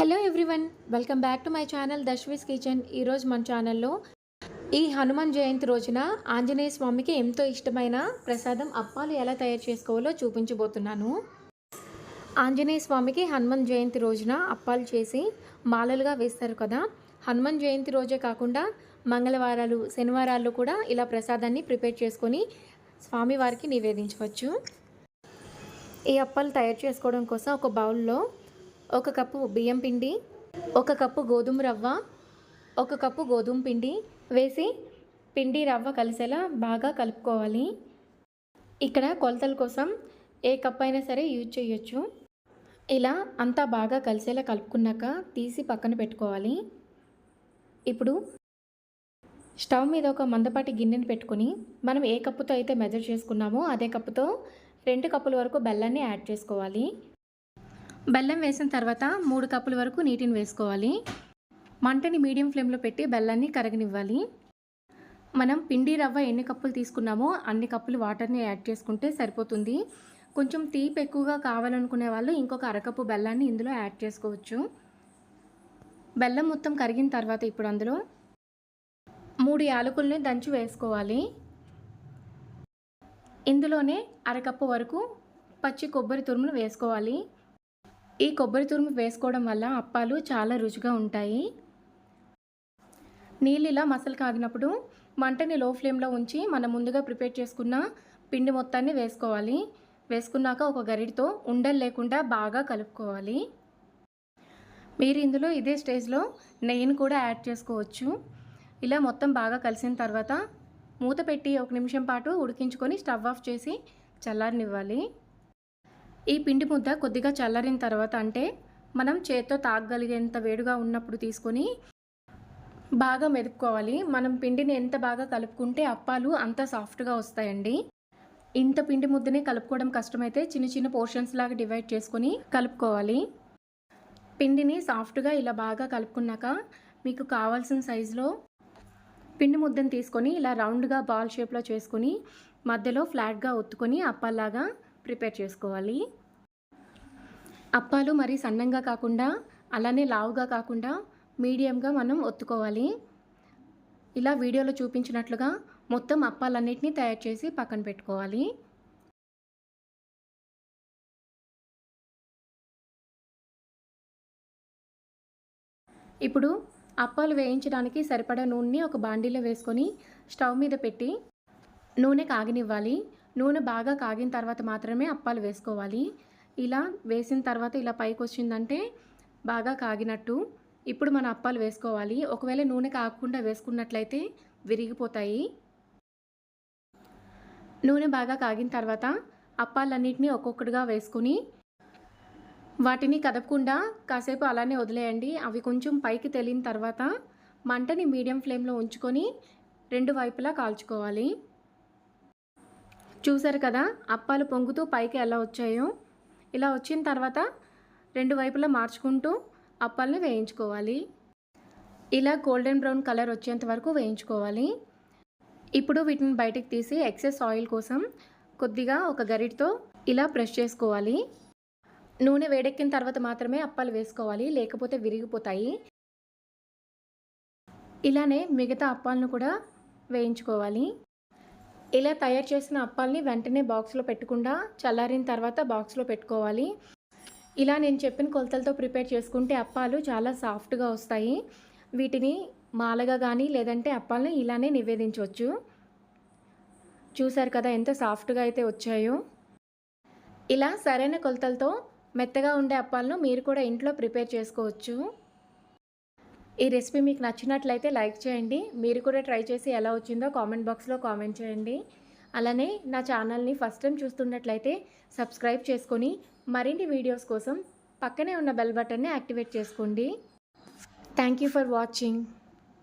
Hello everyone welcome back to my channel దశ్విస్ kitchen ఈరోజు మన ఛానల్లో ఈ హనుమాన్ జయంతి రోజున ఆంజనేయ స్వామికి ఎంతో ఇష్టమైన ప్రసాదం అప్పాలు ఎలా తయారు చేసుకోవాలో చూపించబోతున్నాను. ఆంజనేయ స్వామికి హనుమాన్ జయంతి రోజున అప్పాలు చేసి మాలలుగా వేస్తారు కదా. హనుమాన్ జయంతి రోజే కాకుండా మంగళవారాలు శనివారాల్లో కూడా ఇలా ప్రసాదాన్ని ప్రిపేర్ చేసుకొని స్వామివారికి నివేదించవచ్చు. ఈ అప్పాలు తయారు చేసుకోవడం కోసం ఒక బౌల్లో ఒక కప్పు బియ్యం పిండి ఒక కప్పు గోధుమ రవ్వ ఒక కప్పు గోధుమ పిండి వేసి పిండి రవ్వ కలిసేలా బాగా కలుపుకోవాలి. ఇక్కడ కొలతల కోసం ఏ కప్ అయినా సరే యూజ్ చేయొచ్చు. ఇలా అంతా బాగా కలిసేలా కలుపుకున్నాక తీసి పక్కన పెట్టుకోవాలి. ఇప్పుడు స్టవ్ మీద ఒక మందపాటి గిన్నెని పెట్టుకొని మనం ఏ కప్పుతో అయితే మెజర్ చేసుకున్నామో అదే కప్పుతో రెండు కప్పుల వరకు బెల్లాన్ని యాడ్ చేసుకోవాలి. బెల్లం వేసిన తర్వాత మూడు కప్పుల వరకు నీటిని వేసుకోవాలి. మంటని మీడియం ఫ్లేమ్లో పెట్టి బెల్లాన్ని కరగనివ్వాలి. మనం పిండి రవ్వ ఎన్ని కప్పులు తీసుకున్నామో అన్ని కప్పులు వాటర్ని యాడ్ చేసుకుంటే సరిపోతుంది. కొంచెం తీపి ఎక్కువగా కావాలనుకునే వాళ్ళు ఇంకొక అరకప్పు బెల్లాన్ని ఇందులో యాడ్ చేసుకోవచ్చు. బెల్లం మొత్తం కరిగిన తర్వాత ఇప్పుడు అందులో మూడు యాలకుల్ని దంచి వేసుకోవాలి. ఇందులోనే అరకప్పు వరకు పచ్చి కొబ్బరి తురుములు వేసుకోవాలి. ఈ కొబ్బరి తురుము వేసుకోవడం వల్ల అప్పాలు చాలా రుచిగా ఉంటాయి. నీళ్ళు ఇలా మసలు కాగినప్పుడు మంటని లో ఫ్లేమ్లో ఉంచి మనం ముందుగా ప్రిపేర్ చేసుకున్న పిండి మొత్తాన్ని వేసుకోవాలి. వేసుకున్నాక ఒక గరిటితో ఉండలు లేకుండా బాగా కలుపుకోవాలి. మీరు ఇందులో ఇదే స్టేజ్లో నెయ్యిని కూడా యాడ్ చేసుకోవచ్చు. ఇలా మొత్తం బాగా కలిసిన తర్వాత మూత పెట్టి ఒక నిమిషం పాటు ఉడికించుకొని స్టవ్ ఆఫ్ చేసి చల్లారనివ్వాలి. ఈ పిండి ముద్ద కొద్దిగా చల్లరిన తర్వాత అంటే మనం చేత్తో తాగగలిగేంత వేడిగా ఉన్నప్పుడు తీసుకొని బాగా మెరుపుకోవాలి మనం పిండిని ఎంత బాగా కలుపుకుంటే అప్పాలు అంత సాఫ్ట్గా వస్తాయండి. ఇంత పిండి ముద్దని కలుపుకోవడం కష్టమైతే చిన్న చిన్న పోర్షన్స్ లాగా డివైడ్ చేసుకొని కలుపుకోవాలి. పిండిని సాఫ్ట్గా ఇలా బాగా కలుపుకున్నాక మీకు కావాల్సిన సైజులో పిండి ముద్దను తీసుకొని ఇలా రౌండ్గా బాల్ షేప్లో చేసుకొని మధ్యలో ఫ్లాట్గా ఒత్తుకొని అప్పాలాగా ప్రిపేర్ చేసుకోవాలి. అప్పాలు మరి సన్నంగా కాకుండా అలానే లావుగా కాకుండా మీడియంగా మనం ఒత్తుకోవాలి. ఇలా వీడియోలో చూపించినట్లుగా మొత్తం అప్పాలన్నిటినీ తయారు చేసి పక్కన పెట్టుకోవాలి. ఇప్పుడు అప్పాలు వేయించడానికి సరిపడా నూనెని ఒక బాండీలో వేసుకొని స్టవ్ మీద పెట్టి నూనె కాగనివ్వాలి. నూనె బాగా కాగిన తర్వాత మాత్రమే అప్పాలు వేసుకోవాలి. ఇలా వేసిన తర్వాత ఇలా పైకి వచ్చిందంటే బాగా కాగినట్టు. ఇప్పుడు మన అప్పాలు వేసుకోవాలి. ఒకవేళ నూనె కాకుండా వేసుకున్నట్లయితే విరిగిపోతాయి. నూనె బాగా కాగిన తర్వాత అప్పాలన్నింటినీ ఒక్కొక్కటిగా వేసుకుని వాటిని కదపకుండా కాసేపు అలానే వదిలేయండి. అవి కొంచెం పైకి తెలియని తర్వాత మంటని మీడియం ఫ్లేమ్లో ఉంచుకొని రెండు వైపులా కాల్చుకోవాలి. చూసారు కదా అప్పాలు పొంగుతూ పైకి ఎలా వచ్చాయో? ఇలా వచ్చిన తర్వాత రెండు వైపులా మార్చుకుంటూ అప్పాలని వేయించుకోవాలి. ఇలా గోల్డెన్ బ్రౌన్ కలర్ వచ్చేంత వరకు వేయించుకోవాలి. ఇప్పుడు వీటిని బయటకు తీసి ఎక్సెస్ ఆయిల్ కోసం కొద్దిగా ఒక గరిటతో ఇలా బ్రష్ చేసుకోవాలి. నూనె వేడెక్కిన తర్వాత మాత్రమే అప్పాలు వేసుకోవాలి లేకపోతే విరిగిపోతాయి. ఇలానే మిగతా అప్పాలను కూడా వేయించుకోవాలి. ఇలా తయారు చేసిన అప్పాలని వెంటనే బాక్స్లో పెట్టకుండా చల్లారిన తర్వాత బాక్స్లో పెట్టుకోవాలి. ఇలా నేను చెప్పిన కొలతలతో ప్రిపేర్ చేసుకుంటే అప్పాలు చాలా సాఫ్ట్గా వస్తాయి. వీటిని మాలగా కానీ లేదంటే అప్పాలను ఇలానే నివేదించవచ్చు. చూసారు కదా ఎంత సాఫ్ట్గా అయితే వచ్చాయో. ఇలా సరైన కొలతలతో మెత్తగా ఉండే అప్పాలను మీరు కూడా ఇంట్లో ప్రిపేర్ చేసుకోవచ్చు. ఈ రెసిపీ మీకు నచ్చినట్లయితే లైక్ చేయండి. మీరు కూడా ట్రై చేసి ఎలా వచ్చిందో కామెంట్ బాక్స్లో కామెంట్ చేయండి. అలానే నా ఛానల్ని ఫస్ట్ టైం చూస్తున్నట్లయితే సబ్స్క్రైబ్ చేసుకొని మరిన్ని వీడియోస్ కోసం పక్కనే ఉన్న బెల్ బటన్ని యాక్టివేట్ చేసుకోండి. Thank you for watching